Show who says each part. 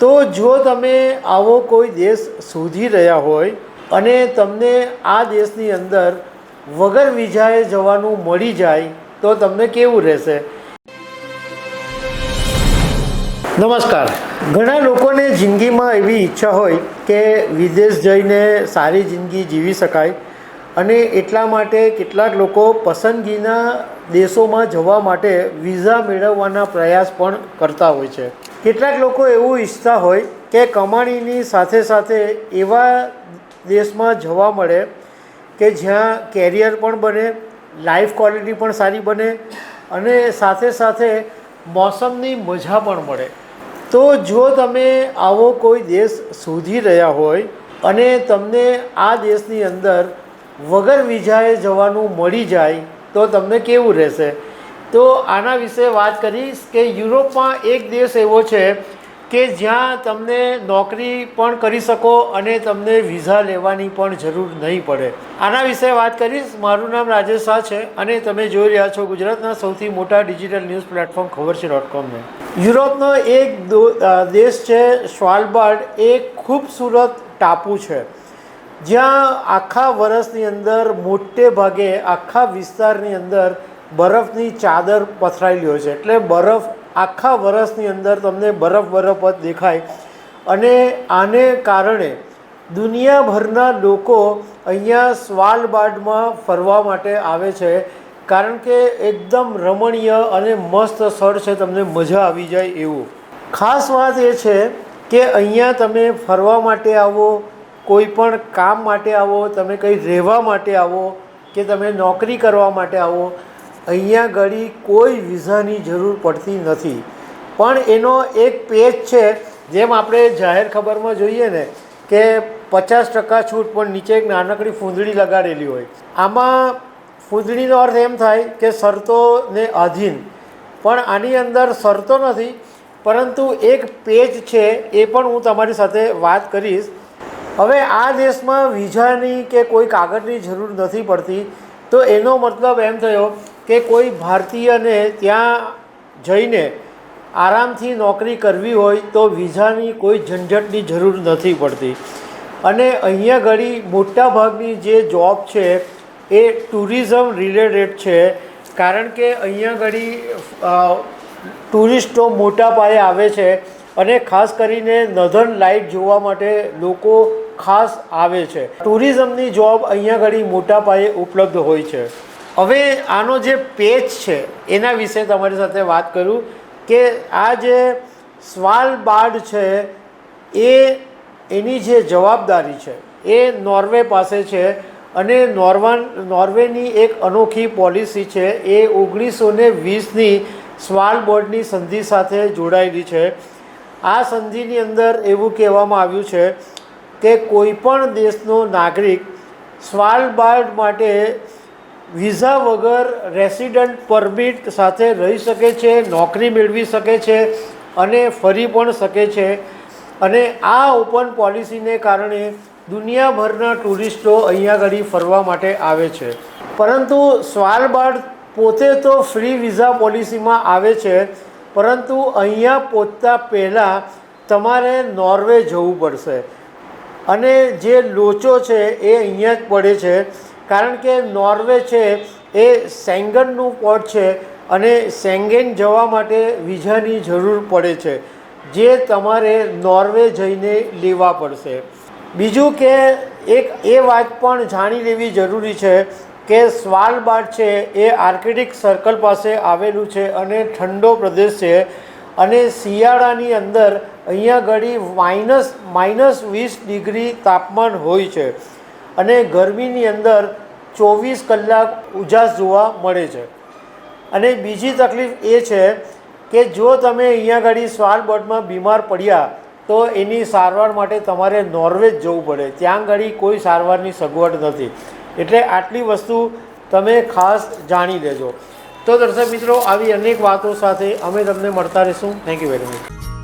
Speaker 1: તો જો તમે આવો કોઈ દેશ શોધી રહ્યા હોય અને તમને આ દેશની અંદર વગર વિઝાએ જવાનું મળી જાય, તો તમને કેવું રહેશે? નમસ્કાર. ઘણા લોકોને જિંદગીમાં એવી ઈચ્છા હોય કે વિદેશ જઈને સારી જિંદગી જીવી શકાય અને એટલા માટે કેટલાક લોકો પસંદગીના દેશોમાં જવા માટે વિઝા મેળવવાના પ્રયાસ પણ કરતા હોય છે. કેટલાક લોકો એવું ઈચ્છતા હોય કે કમાણીની સાથે સાથે એવા દેશમાં જવા મળે કે જ્યાં કેરિયર પણ બને, લાઈફ ક્વોલિટી પણ સારી બને અને સાથે સાથે મોસમની મજા પણ મળે. તો જો તમે આવો કોઈ દેશ શોધી રહ્યા હોય અને તમને આ દેશની અંદર વગર વિઝાએ જવાનું મળી જાય તો તમને કેવું રહેશે? તો આના વિશે વાત કરીશ કે યુરોપમાં એક દેશ એવો છે કે જ્યાં તમને નોકરી પણ કરી શકો અને તમને વિઝા લેવાની પણ જરૂર નહીં પડે. આના વિશે વાત કરીશ. મારું નામ રાજેશ શાહ છે અને તમે જોઈ રહ્યા છો ગુજરાતના સૌથી મોટા ડિજિટલ ન્યૂઝ પ્લેટફોર્મ ખબર છે ડોટ કોમને. યુરોપનો એક દેશ છે સ્વાલબાર્ડ એ ખૂબસૂરત ટાપુ છે. જ્યાં આખા વર્ષની અંદર મોટે ભાગે, આખા વિસ્તારની અંદર બરફની ચાદર પથરાયેલી હોય છે. એટલે બરફ આખા વર્ષની અંદર તમને બરફ બરફ જ દેખાય. અને આને કારણે દુનિયાભરના લોકો અહીંયા સ્વાલબાડમાં ફરવા માટે આવે છે. કારણ કે એકદમ રમણીય અને મસ્ત સ્થળ છે, તમને મજા આવી જાય એવું. ખાસ વાત એ છે કે અહીંયા તમે ફરવા માટે આવો, કોઈ પણ કામ માટે આવો, તમે કંઈ રહેવા માટે આવો, કે તમે નોકરી કરવા માટે આવો અહીંયા ઘડી કોઈ વિઝાની જરૂર પડતી નથી. પણ એનો એક પેજ છે, જેમ આપણે જાહેર ખબરમાં જોઈએ ને, કે પચાસ ટકા છૂટ, પણ નીચે એક નાનકડી ફૂંદડી લગાડેલી હોય. આમાં ફૂંદડીનો અર્થ એમ થાય કે શરતોને આધીન. પણ આની અંદર શરતો નથી, પરંતુ એક પેજ છે, એ પણ હું તમારી સાથે વાત કરીશ. હવે આ દેશમાં વિઝાની કે કોઈ કાગળની જરૂર નથી પડતી, તો એનો મતલબ એમ થયો કે કોઈ ભારતીયને ત્યાં જઈને આરામથી નોકરી કરવી હોય તો વિઝાની કોઈ ઝંઝટની જરૂર નથી પડતી. અને અહીંયા ઘડી મોટાભાગની જે જોબ છે એ ટુરિઝમ રિલેટેડ છે, કારણ કે અહીંયા ઘડી ટુરિસ્ટો મોટા પાયે આવે છે અને ખાસ કરીને નધર્ન લાઇટ જોવા માટે લોકો ખાસ આવે છે. ટુરિઝમની જોબ અહીંયા ઘડી મોટા પાયે ઉપલબ્ધ હોય છે. હવે આનો જે પેચ છે, એના વિશે તમારી સાથે વાત કરું કે આ જે સ્વાલબાર્ડ છે, એ એની જે જવાબદારી છે, એ નોર્વે પાસે છે અને નોર્વન, નોર્વેની એક અનોખી પોલિસી છે, એ ઓગણીસો ને વીસની સ્વાલબોર્ડની સંધિ સાથે જોડાયેલી છે. આ સંધિની અંદર એવું કહેવામાં આવ્યું છે કે કોઈપણ દેશનો નાગરિક સ્વાલબાર્ડ માટે વિઝા વગર રેસિડન્ટ પરમિટ સાથે રહી શકે છે, નોકરી મેળવી શકે છે અને ફરી પણ શકે છે. અને આ ઓપન પોલિસીને કારણે દુનિયાભરના ટુરિસ્ટો અહીંયા આગળ ફરવા માટે આવે છે. પરંતુ સ્વાલબાર્ડ પોતે તો ફ્રી વિઝા પોલિસીમાં આવે છે, પરંતુ અહીંયા પહોંચતા પહેલાં તમારે નોર્વે જવું પડશે. અને જે લોચો છે એ અહીંયા જ પડે છે. કારણ કે નોર્વે છે, એ સેંગનનું પોર્ટ છે અને સેંગેન જવા માટે વિઝાની જરૂર પડે છે, જે તમારે નોર્વે જઈને લેવા પડશે. બીજું કે એક એ વાત પણ જાણી લેવી જરૂરી છે કે સ્વાલબાર્ડ છે, એ આર્કિટિક સર્કલ પાસે આવેલું છે અને ઠંડો પ્રદેશ છે અને શિયાળાની અંદર અહીંયા ઘડી માઇનસ માઇનસ વીસ ડિગ્રી તાપમાન હોય છે. અને ગરમીની અંદર ચોવીસ કલાક ઉજાસ જોવા મળે છે. અને બીજી તકલીફ એ છે કે જો તમે અહીંયા ઘડી સ્વાલબર્ડમાં બીમાર પડ્યા, તો એની સારવાર માટે તમારે નોર્વે જવું પડે. ત્યાં ઘડી કોઈ સારવારની સગવડ નથી. એટલે આટલી વસ્તુ તમે ખાસ જાણી લેજો. તો દર્શક મિત્રો, આવી અનેક વાતો સાથે અમે તમને મળતા રહીશું. Thank you very much